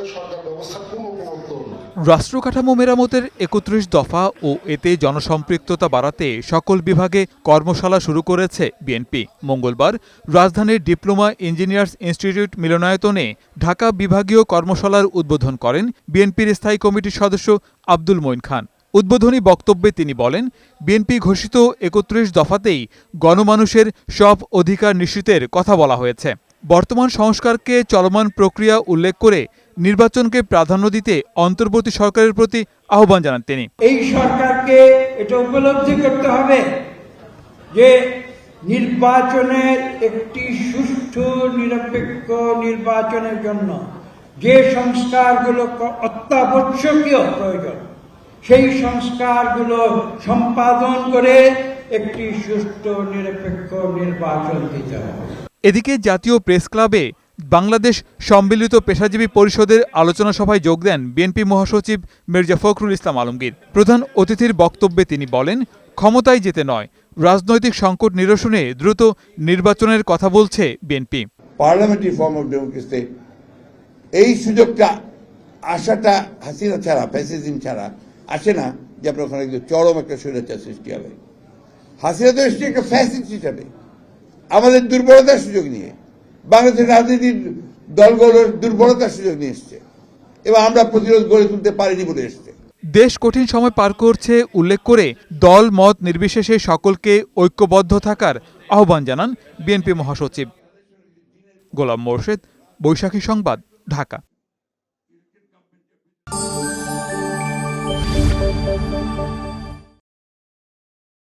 কোনো রাষ্ট্র কাঠামো মেরামতের একত্রিশ দফা ও এতে জনসম্পৃক্ততা বাড়াতে সকল বিভাগে কর্মশালা শুরু করেছে বিএনপি। মঙ্গলবার রাজধানীর ডিপ্লোমা ইঞ্জিনিয়ার্স ইনস্টিটিউট মিলনায়তনে ঢাকা বিভাগীয় কর্মশালার উদ্বোধন করেন বিএনপির স্থায়ী কমিটির সদস্য আব্দুল মঈন খান। উদ্বোধনী বক্তব্যে তিনি বলেন, বিএনপি ঘোষিত একত্রিশ দফাতেই গণমানুষের সব অধিকার নিশ্চিতের কথা বলা হয়েছে। বর্তমান সংস্কারকে চলমান প্রক্রিয়া উল্লেখ করে নির্বাচনকে প্রাধান্য দিতে অন্তর্বর্তী সরকারের প্রতি আহ্বান জানান তিনি। এই সরকারকে এটা উপলব্ধি করতে হবে যে নির্বাচনের একটি সুষ্ঠু নিরপেক্ষ নির্বাচনের জন্য যে সংস্কারগুলো অত্যাবশ্যকীয় প্রয়োজন সেই সংস্কারগুলো সম্পাদন করে একটি সুষ্ঠু নিরপেক্ষ নির্বাচন দিতে হবে। এদিকে জাতীয় প্রেস ক্লাবে বাংলাদেশ সম্মিলিত পেশাজীবী পরিষদের আলোচনা সভায় যোগ দেন বিএনপি মহাসচিব মির্জা ফখরুল ইসলাম আলমগীর। প্রধান অতিথির বক্তব্যে তিনি বলেন, ক্ষমতায় যেতে নয়, রাজনৈতিক সংকট নিরসনে দ্রুত নির্বাচনের কথা বলছে বিএনপি। পার্লামেন্টারি ফর্ম অফ ডেমোক্রেসিতে এই সুযোগটা আসাটা হাসিনা ছাড়া, ফ্যাসিজম ছাড়া আসে না যে আপনার ওখানে একটু চরম একটা স্বৈরাচার সৃষ্টি হবে। হাসিনা তো এসছে একটা ফ্যাসিস্ট হিসাবে। আমাদের দুর্বলতার সুযোগ নিয়ে। বাংলাদেশের রাজনীতির দলগুলোর দুর্বলতার সুযোগ নিয়ে এসছে। এবং আমরা প্রতিরোধ গড়ে তুলতে পারিনি বলে এসছে। দেশ কঠিন সময় পার করছে উল্লেখ করে দল, মত নির্বিশেষে সকলকে ঐক্যবদ্ধ থাকার আহ্বান জানান বিএনপি মহাসচিব। গোলাম মোর্শেদ, বৈশাখী সংবাদ, ঢাকা।